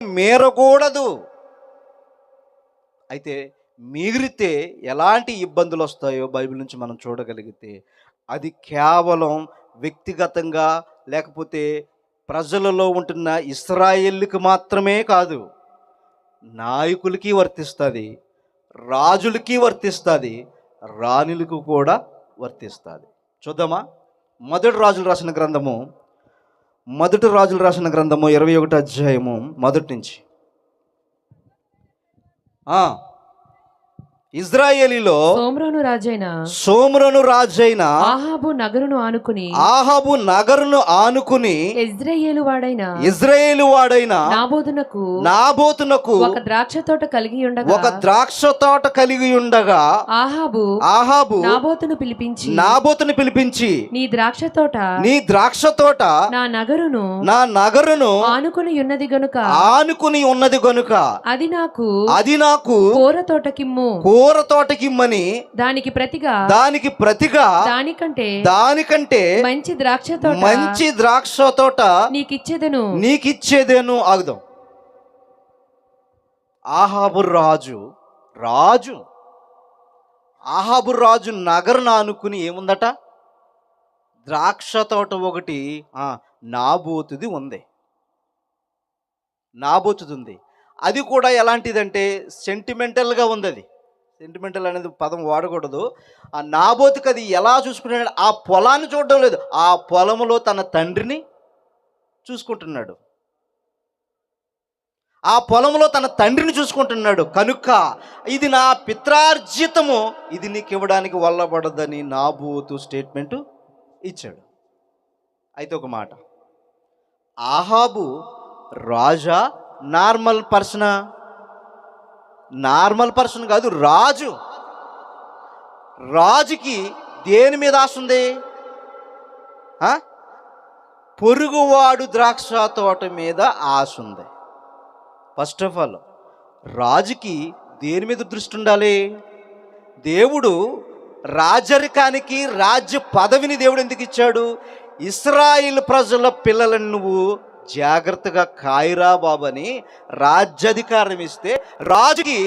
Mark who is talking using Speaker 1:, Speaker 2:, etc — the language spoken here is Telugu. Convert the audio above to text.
Speaker 1: మీరకూడదు. అయితే మిగిలితే ఎలాంటి ఇబ్బందులు వస్తాయో బైబిల్ నుంచి మనం చూడగలిగితే అది కేవలం వ్యక్తిగతంగా లేకపోతే ప్రజలలో ఉంటున్న ఇస్రాయేళ్ళకి మాత్రమే కాదు నాయకులకి వర్తిస్తుంది రాజులకి వర్తిస్తుంది రాణులకు కూడా వర్తిస్తుంది. చూద్దామా? మొదటి రాజులు రాసిన గ్రంథము మొదటి రాజులు రాసిన గ్రంథము ఇరవై ఒకటి అధ్యాయము మొదటి నుంచి. ఇజ్రాయేలీలో
Speaker 2: సోమ్రోను రాజైన
Speaker 1: సోమ్రను రాజైన
Speaker 2: ఆహాబు నగరును ఆనుకుని
Speaker 1: ఆహాబు నగరును ఆనుకుని
Speaker 2: ఇజ్రాయేలు వాడైన
Speaker 1: ఇజ్రాయేలు వాడైన
Speaker 2: నాబోదునకు
Speaker 1: నాబోతునకు
Speaker 2: ఒక ద్రాక్ష తోట కలిగి ఉండగా
Speaker 1: ఒక ద్రాక్ష తోట కలిగి ఉండగా
Speaker 2: ఆహాబు
Speaker 1: ఆహాబు
Speaker 2: నాబోతును పిలిపించి
Speaker 1: నాబోతుని పిలిపించి
Speaker 2: నీ ద్రాక్ష తోట
Speaker 1: నీ ద్రాక్ష తోట
Speaker 2: నా నగరును
Speaker 1: నా నగరును
Speaker 2: ఆనుకుని ఉన్నది గనుక
Speaker 1: ఆనుకుని ఉన్నది గనుక
Speaker 2: అది నాకు
Speaker 1: అది నాకు
Speaker 2: కూర తోటకిమ్ము
Speaker 1: కూర తోటకిమ్మని
Speaker 2: దానికి ప్రతిగా
Speaker 1: దానికి ప్రతిగా
Speaker 2: దానికంటే
Speaker 1: దానికంటే
Speaker 2: మంచి ద్రాక్ష తోట
Speaker 1: మంచి ద్రాక్ష తోట
Speaker 2: నీకిచ్చెదను.
Speaker 1: నీకిచ్చేదేను. ఆగుదాం. ఆహాబు రాజు రాజు. ఆహాబు రాజు నగరును ఆనుకుని ఏముందట? ద్రాక్ష తోట ఒకటి ఆ, నాబోతుది ఉంది. నాబోతుది ఉంది అది కూడా ఎలాంటిదంటే సెంటిమెంటల్గా ఉంది అది సెంటిమెంటల్ అనేది పదం వాడకూడదు. ఆ నాబోతుకి అది ఎలా చూసుకుంటున్నాడు ఆ పొలాన్ని చూడడం లేదు. ఆ పొలంలో తన తండ్రిని చూసుకుంటున్నాడు. ఆ పొలంలో తన తండ్రిని చూసుకుంటున్నాడు. కనుక ఇది నా పిత్రార్జితము ఇది నీకు ఇవ్వడానికి వల్లబడదని నాబోతు స్టేట్మెంటు ఇచ్చాడు. అయితే ఒక మాట. ఆహాబు రాజా నార్మల్ పర్సనా నార్మల్ పర్సన్ కాదు రాజు. రాజుకి దేని మీద ఆశ ఉంది? పొరుగువాడు ద్రాక్ష తోట మీద ఆశ ఉంది. ఫస్ట్ ఆఫ్ ఆల్ రాజుకి దేని మీద దృష్టి ఉండాలి? దేవుడు రాజరికానికి రాజ్య పదవిని దేవుడు ఎందుకు ఇచ్చాడు? ఇస్రాయిల్ ప్రజల పిల్లలను నువ్వు జాగ్రత్తగా కాయిరా బాబని రాజ్యాధికారం ఇస్తే రాజుకి